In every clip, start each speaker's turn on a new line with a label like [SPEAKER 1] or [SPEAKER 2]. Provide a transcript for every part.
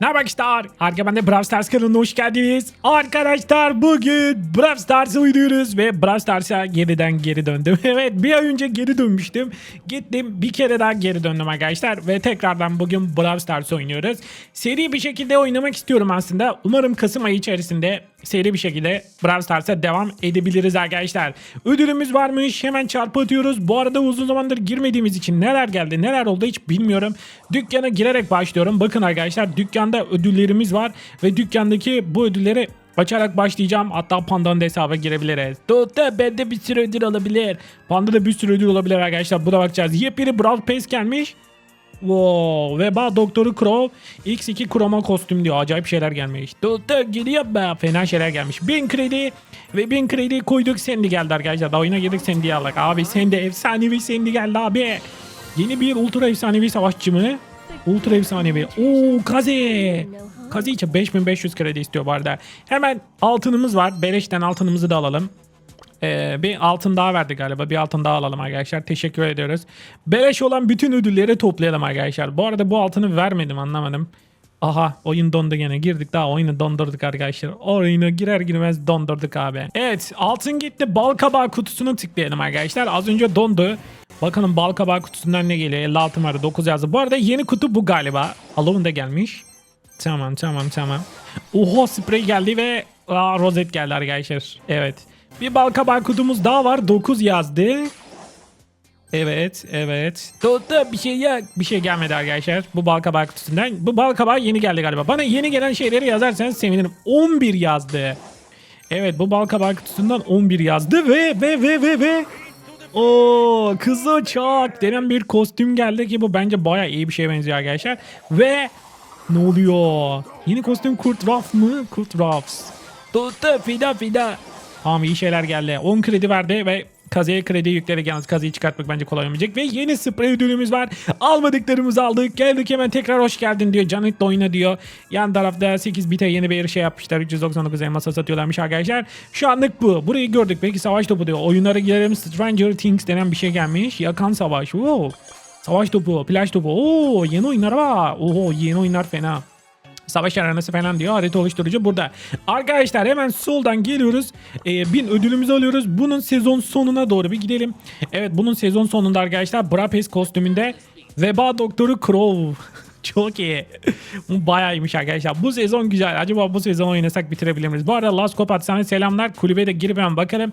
[SPEAKER 1] Ne arkadaşlar? Arkadaşlar de Brawl Stars kanalına hoş geldiniz. Arkadaşlar bugün Brawl Stars'ı oynuyoruz ve Brawl Stars'a geriden geri döndüm. evet bir ay önce geri dönmüştüm. Gittim bir kere daha geri döndüm arkadaşlar ve tekrardan bugün Brawl Stars oynuyoruz. Seri bir şekilde oynamak istiyorum aslında. Umarım Kasım ayı içerisinde seri bir şekilde Brawl Stars'a devam edebiliriz arkadaşlar. Ödülümüz varmış hemen çarpı atıyoruz. Bu arada uzun zamandır girmediğimiz için neler geldi neler oldu hiç bilmiyorum. Dükkana girerek başlıyorum. Bakın arkadaşlar dükkanda ödüllerimiz var ve dükkandaki bu ödülleri açarak başlayacağım. Hatta Panda'nın da hesaba girebiliriz. Tuta bende bir sürü ödül olabilir. Panda'da bir sürü ödül olabilir arkadaşlar. Buna bakacağız. Yepyeni Brawl Pass gelmiş. Wow, Veba Doktoru Crow X2 kroma kostüm diyor. Acayip şeyler gelmiş. Tuta gidiyor be. Fena şeyler gelmiş. 1000 kredi ve 1000 kredi koyduk. Sandy geldi arkadaşlar. Daha oyuna girdik Sandy'yi aldık. Abi Sandy efsanevi Sandy geldi abi. Yeni bir ultra efsanevi savaşçı mı? Ultra efsanevi. Oo Kaze. Kaze için 5500 kredi istiyor bu arada. Hemen altınımız var. Beleşten altınımızı da alalım. Ee, bir altın daha verdi galiba. Bir altın daha alalım arkadaşlar. Teşekkür ediyoruz. Beleş olan bütün ödülleri toplayalım arkadaşlar. Bu arada bu altını vermedim anlamadım. Aha oyun dondu gene girdik daha oyunu dondurduk arkadaşlar. Oyunu girer girmez dondurduk abi. Evet altın gitti bal kabağı kutusunu tıklayalım arkadaşlar. Az önce dondu. Bakalım bal kabağı kutusundan ne geliyor? 56 var 9 yazdı. Bu arada yeni kutu bu galiba. Halloween da gelmiş. Tamam tamam tamam. Oho sprey geldi ve aa, rozet geldi arkadaşlar. Evet. Bir bal kabağı kutumuz daha var. 9 yazdı. Evet, evet. Tuttu bir şey ya bir şey gelmedi arkadaşlar. Bu bal kabağı kutusundan. Bu bal kabağı yeni geldi galiba. Bana yeni gelen şeyleri yazarsanız sevinirim. 11 yazdı. Evet bu bal kabağı kutusundan 11 yazdı ve ve ve ve ve o kızı çak denen bir kostüm geldi ki bu bence baya iyi bir şeye benziyor arkadaşlar. Ve ne oluyor? Yeni kostüm Kurt Ruff mı? Kurt Ruffs. Tuttu fida fida. Tamam iyi şeyler geldi. 10 kredi verdi ve Kazıya kredi yükleri yalnız kazıyı çıkartmak bence kolay olmayacak. Ve yeni sprey ödülümüz var. Almadıklarımızı aldık. Geldik hemen tekrar hoş geldin diyor. Canet de oyna diyor. Yan tarafta 8 bite yeni bir şey yapmışlar. 399 elmasa satıyorlarmış arkadaşlar. Şu anlık bu. Burayı gördük. Belki savaş topu diyor. Oyunlara girelim. Stranger Things denen bir şey gelmiş. Yakan savaş. Wow. Savaş topu, plaj topu. Oo, yeni oyunlar var. Oo, yeni oyunlar fena. Savaş arenası falan diyor. Harita oluşturucu burada. Arkadaşlar hemen soldan geliyoruz. Ee, bin ödülümüzü alıyoruz. Bunun sezon sonuna doğru bir gidelim. Evet bunun sezon sonunda arkadaşlar Brapes kostümünde Veba Doktoru Crow. Çok iyi. Bu bayağı iyiymiş arkadaşlar. Bu sezon güzel. Acaba bu sezon oynasak bitirebilir miyiz? Bu arada Last Copat sana selamlar. Kulübe de girip hemen bakalım.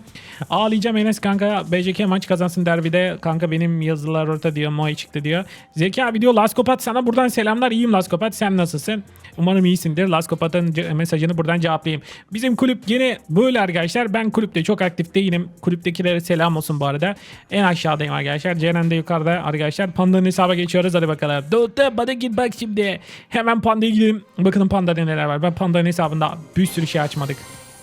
[SPEAKER 1] Ağlayacağım Enes kanka. BJK maç kazansın derbide. Kanka benim yazılar orta diyor. Moy çıktı diyor. Zeki abi diyor Last Copat sana buradan selamlar. İyiyim Last Copat. Sen nasılsın? Umarım iyisindir. Last Copat'ın mesajını buradan cevaplayayım. Bizim kulüp yine böyle arkadaşlar. Ben kulüpte çok aktif değilim. Kulüptekilere selam olsun bu arada. En aşağıdayım arkadaşlar. Ceren de yukarıda arkadaşlar. Panda'nın hesaba geçiyoruz. Hadi bakalım. Dur bana git bak şimdi. Hemen Panda'ya gidelim. Bakın Panda'da neler var. Ben Panda'nın hesabında bir sürü şey açmadık.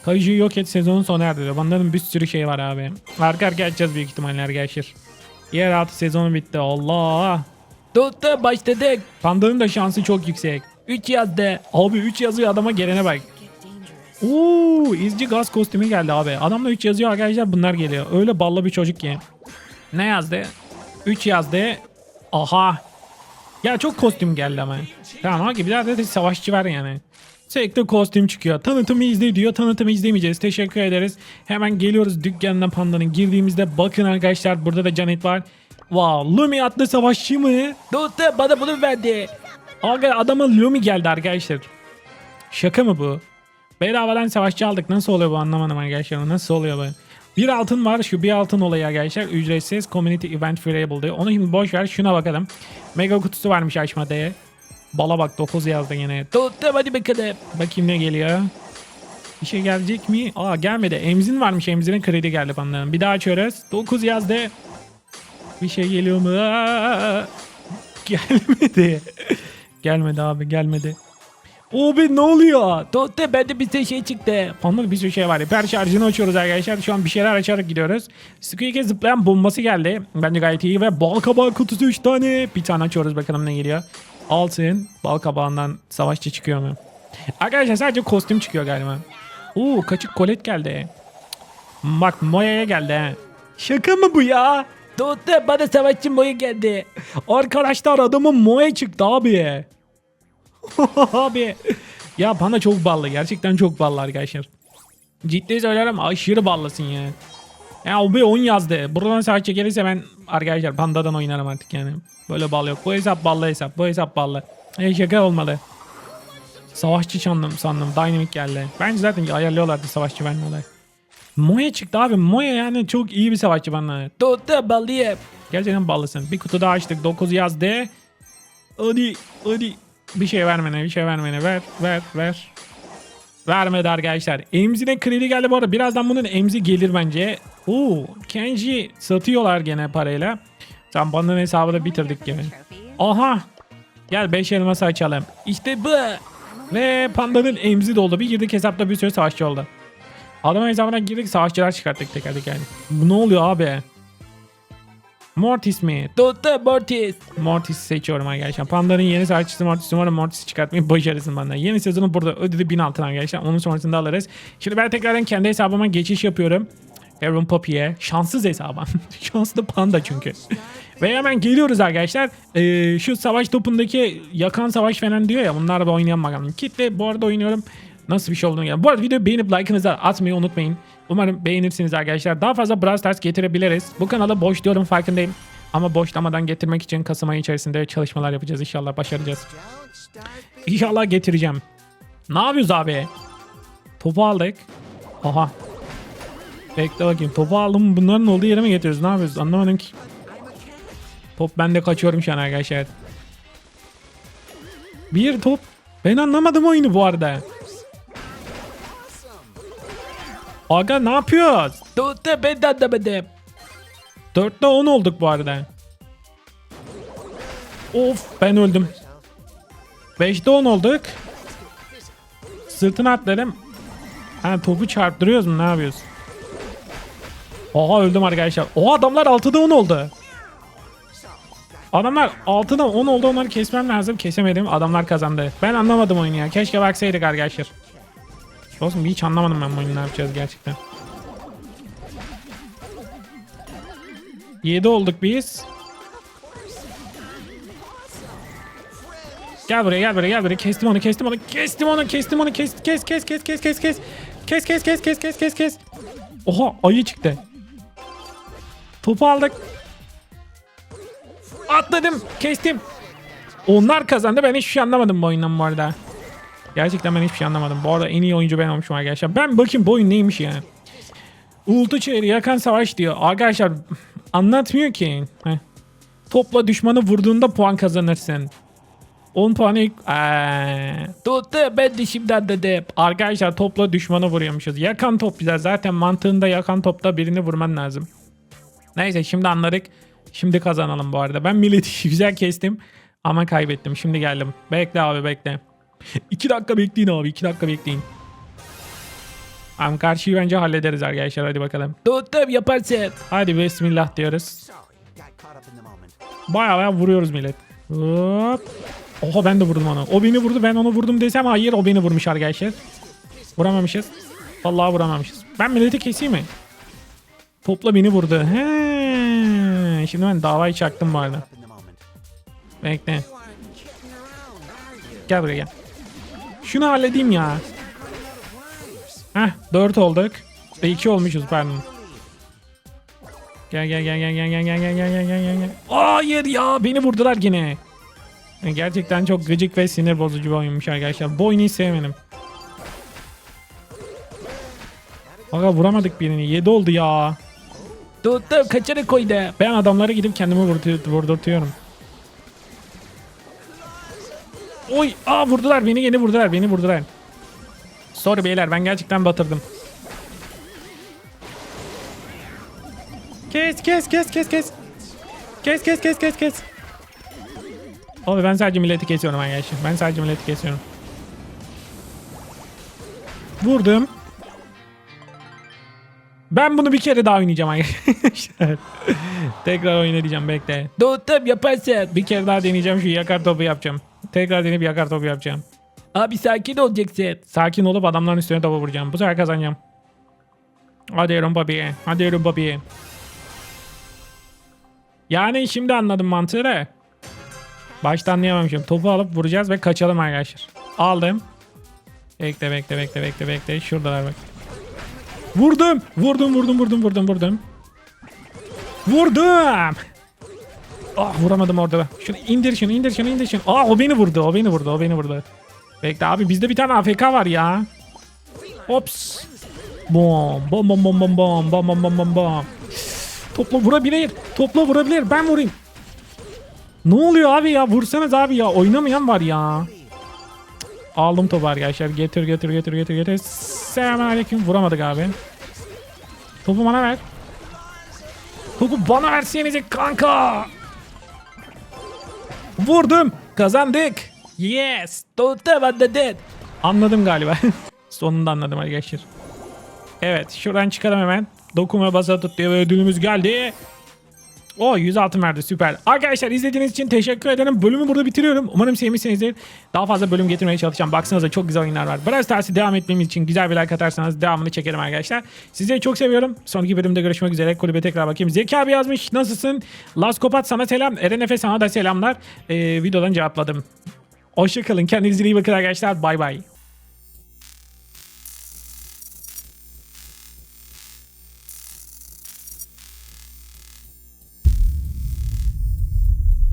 [SPEAKER 1] Kayıcıyı yok et sezonun sona erdi. Panda'nın bir sürü şey var abi. Arka arka açacağız büyük ihtimalle arkadaşlar. Yer altı sezonu bitti. Allah. Tuttu başladık. Panda'nın da şansı çok yüksek. 3 yazdı. Abi 3 yazıyor adama gelene bak. Oo, izci gaz kostümü geldi abi. Adamla 3 yazıyor arkadaşlar bunlar geliyor. Öyle ballı bir çocuk ki. Ne yazdı? 3 yazdı. Aha. Ya çok kostüm geldi ama. Tamam abi bir daha da savaşçı var yani. Sürekli kostüm çıkıyor. Tanıtımı izle diyor. Tanıtımı izlemeyeceğiz. Teşekkür ederiz. Hemen geliyoruz dükkanına pandanın girdiğimizde. Bakın arkadaşlar burada da Canet var. Wow, Lumi adlı savaşçı mı? Dostum bana bunu verdi. Aga adama Lumi geldi arkadaşlar. Şaka mı bu? Bedavadan savaşçı aldık. Nasıl oluyor bu anlamadım arkadaşlar. Nasıl oluyor bu? Bir altın var. Şu bir altın olayı arkadaşlar. Ücretsiz Community Event Freeable diyor. Onu şimdi boş ver. Şuna bakalım. Mega kutusu varmış açmada. Bala bak 9 yazdı yine. Tuttum hadi bakalım. Bakayım ne geliyor. Bir şey gelecek mi? Aa gelmedi. Emzin varmış. Emzinin kredi geldi bana. Bir daha açıyoruz. 9 yazdı. Bir şey geliyor mu? Aa, gelmedi. gelmedi abi gelmedi. Abi ne oluyor? Totte bende bir şey çıktı. Panda bir sürü şey var. Hiper şarjını açıyoruz arkadaşlar. Şu an bir şeyler açarak gidiyoruz. Squeak'e zıplayan bombası geldi. Bence gayet iyi. Ve bal kabağı kutusu 3 tane. Bir tane açıyoruz bakalım ne geliyor. Altın. Bal kabağından savaşçı çıkıyor mu? Arkadaşlar sadece kostüm çıkıyor galiba. Oo kaçık kolet geldi. Bak Moya'ya geldi. Şaka mı bu ya? Totte bana savaşçı Moya geldi. Arkadaşlar adamın Moya çıktı abi. Abi. Ya panda çok ballı. Gerçekten çok ballı arkadaşlar. Ciddi söylerim aşırı ballısın ya. Ya o bir 10 yazdı. Buradan sadece gelirse ben arkadaşlar pandadan oynarım artık yani. Böyle bal yok. Bu hesap ballı hesap. Bu hesap ballı. E şaka olmalı. Savaşçı sandım sandım. Dynamic geldi. Bence zaten ayarlıyorlardı savaşçı vermiyorlar. Moya çıktı abi. Moya yani çok iyi bir savaşçı bana. Tuttu ballı. Gerçekten ballısın. Bir kutu daha açtık. 9 yazdı. Hadi hadi. Bir şey vermene bir şey vermene. Ver ver ver. Vermedi arkadaşlar. Emzi'ne kredi geldi bu arada. Birazdan bunun emzi gelir bence. Oo, Kenji satıyorlar gene parayla. Tam bandanın hesabı da bitirdik gibi. Aha. Gel 5 elması açalım. İşte bu. Ve pandanın emzi doldu. Bir girdik hesapta bir sürü savaşçı oldu. Adamın hesabına girdik savaşçılar çıkarttık teker teker. Bu ne oluyor abi? Mortis mi? Tuttu Mortis. Mortis seçiyorum arkadaşlar. Panda'nın yeni savaşçısı Mortis. Umarım Mortis'i çıkartmayı başarırsın bana. Yeni sezonu burada ödülü 1000 altın arkadaşlar. Onun sonrasında alırız. Şimdi ben tekrardan kendi hesabıma geçiş yapıyorum. Aaron Poppy'e. Şanssız hesabım. Şanslı panda çünkü. Ve hemen geliyoruz arkadaşlar. Ee, şu savaş topundaki yakan savaş falan diyor ya. Bunlarla bir oynayan bakalım. Kitle bu arada oynuyorum. Nasıl bir şey olduğunu yani. Bu arada videoyu beğenip like'ınızı atmayı unutmayın. Umarım beğenirsiniz arkadaşlar. Daha fazla Brawl Stars getirebiliriz. Bu kanala boş diyorum farkındayım. Ama boşlamadan getirmek için Kasım ayı içerisinde çalışmalar yapacağız. İnşallah başaracağız. İnşallah getireceğim. Ne yapıyoruz abi? Topu aldık. Aha. Bekle bakayım. Topu aldım. Bunların olduğu yere mi getiriyoruz? Ne yapıyoruz? Anlamadım ki. Top ben de kaçıyorum şu an arkadaşlar. Bir top. Ben anlamadım oyunu bu arada. Aga ne yapıyoruz? Dörtte ben de anlamadım. Dörtte on olduk bu arada. Of ben öldüm. Beşte on olduk. Sırtına atladım. Ha topu çarptırıyoruz mu ne yapıyoruz? Oha öldüm arkadaşlar. Oha adamlar 6'da 10 oldu. Adamlar 6'da 10 oldu onları kesmem lazım. Kesemedim adamlar kazandı. Ben anlamadım oyunu ya. Keşke baksaydık arkadaşlar. Olsun hiç anlamadım ben bu oyunu ne yapacağız gerçekten. 7 olduk biz. Gel buraya gel buraya gel buraya kestim onu kestim onu kestim onu kestim onu kes kes kes kes kes kes kes kes kes kes kes kes kes kes Oha ayı çıktı. Topu aldık. Atladım kestim. Onlar kazandı ben hiçbir şey anlamadım bu oyundan bu arada. Gerçekten ben hiçbir şey anlamadım. Bu arada en iyi oyuncu ben olmuşum arkadaşlar. Ben bakayım bu neymiş ya. Ultu çeyri yakan savaş diyor. Arkadaşlar anlatmıyor ki. Heh. Topla düşmanı vurduğunda puan kazanırsın. 10 puanı ilk... Tuttu ben de şimdi anladım. Arkadaşlar topla düşmanı vuruyormuşuz. Yakan top güzel. Zaten mantığında yakan topta birini vurman lazım. Neyse şimdi anladık. Şimdi kazanalım bu arada. Ben milleti güzel kestim. Ama kaybettim. Şimdi geldim. Bekle abi bekle. 2 dakika bekleyin abi. 2 dakika bekleyin. Tamam karşıyı bence hallederiz arkadaşlar. Hadi bakalım. Tuttum yaparsın. Hadi bismillah diyoruz. Baya baya vuruyoruz millet. Hop. Oha ben de vurdum onu. O beni vurdu ben onu vurdum desem hayır o beni vurmuş arkadaşlar. Vuramamışız. Vallahi vuramamışız. Ben milleti keseyim mi? Topla beni vurdu. He. Şimdi ben davayı çaktım bu arada. Bekle. Gel buraya gel. Şunu halledeyim ya. Heh 4 olduk. Ve 2 olmuşuz pardon. Gel gel gel gel gel gel gel gel gel gel gel gel. Hayır ya beni vurdular yine. Yani Gerçekten çok gıcık ve sinir bozucu bir oyunmuş arkadaşlar. Bu oyunu hiç sevmedim. Aga vuramadık birini. 7 oldu ya. Tuttum kaçarı koydu. Ben adamlara gidip kendimi vurdu- vurdurtuyorum. Oy aa vurdular beni yeni vurdular beni vurdular. Sorry beyler ben gerçekten batırdım. Kes kes kes kes kes. Kes kes kes kes kes. Abi ben sadece milleti kesiyorum arkadaşlar. Ben sadece milleti kesiyorum. Vurdum. Ben bunu bir kere daha oynayacağım arkadaşlar. Tekrar oynayacağım bekle. Tuttum yaparsın. Bir kere daha deneyeceğim şu yakar topu yapacağım. Tekrar deneyip yakar topu yapacağım. Abi sakin olacaksın. Sakin olup adamların üstüne topu vuracağım. Bu sefer kazanacağım. Hadi Aaron Bobby. Hadi Aaron Bobby. Yani şimdi anladım mantığı da. Baştan anlayamamışım. Topu alıp vuracağız ve kaçalım arkadaşlar. Aldım. Bekle bekle bekle bekle bekle. Şuradalar bak. Vurdum. Vurdum vurdum vurdum vurdum vurdum. Vurdum. Ah vuramadım orada. Şunu indir şunu indir şunu indir şunu. Aa o beni vurdu o beni vurdu o beni vurdu. Bekle abi bizde bir tane AFK var ya. Ops. Bom bom bom bom bom bom bom bom bom bom bom. Topla vurabilir. Topla vurabilir. Ben vurayım. Ne oluyor abi ya? Vursanız abi ya. Oynamayan var ya. Aldım topu arkadaşlar. Getir getir getir getir getir. Selamünaleyküm. Vuramadık abi. Topu bana ver. Topu bana versenize kanka. Vurdum. Kazandık. Yes. Totem dead. Anladım galiba. Sonunda anladım arkadaşlar. Evet şuradan çıkalım hemen. Dokuma basa tut diye ödülümüz geldi. O 100 altın verdi süper. Arkadaşlar izlediğiniz için teşekkür ederim. Bölümü burada bitiriyorum. Umarım sevmişsinizdir. Daha fazla bölüm getirmeye çalışacağım. Baksanıza çok güzel oyunlar var. Brawl Stars'ı devam etmemiz için güzel bir like atarsanız devamını çekerim arkadaşlar. Sizleri çok seviyorum. Sonraki bölümde görüşmek üzere. Kulübe tekrar bakayım. Zeki abi yazmış. Nasılsın? Laz Kopat sana selam. Eren Efe sana da selamlar. Ee, videodan cevapladım. Hoşçakalın. Kendinize iyi bakın arkadaşlar. Bay bay.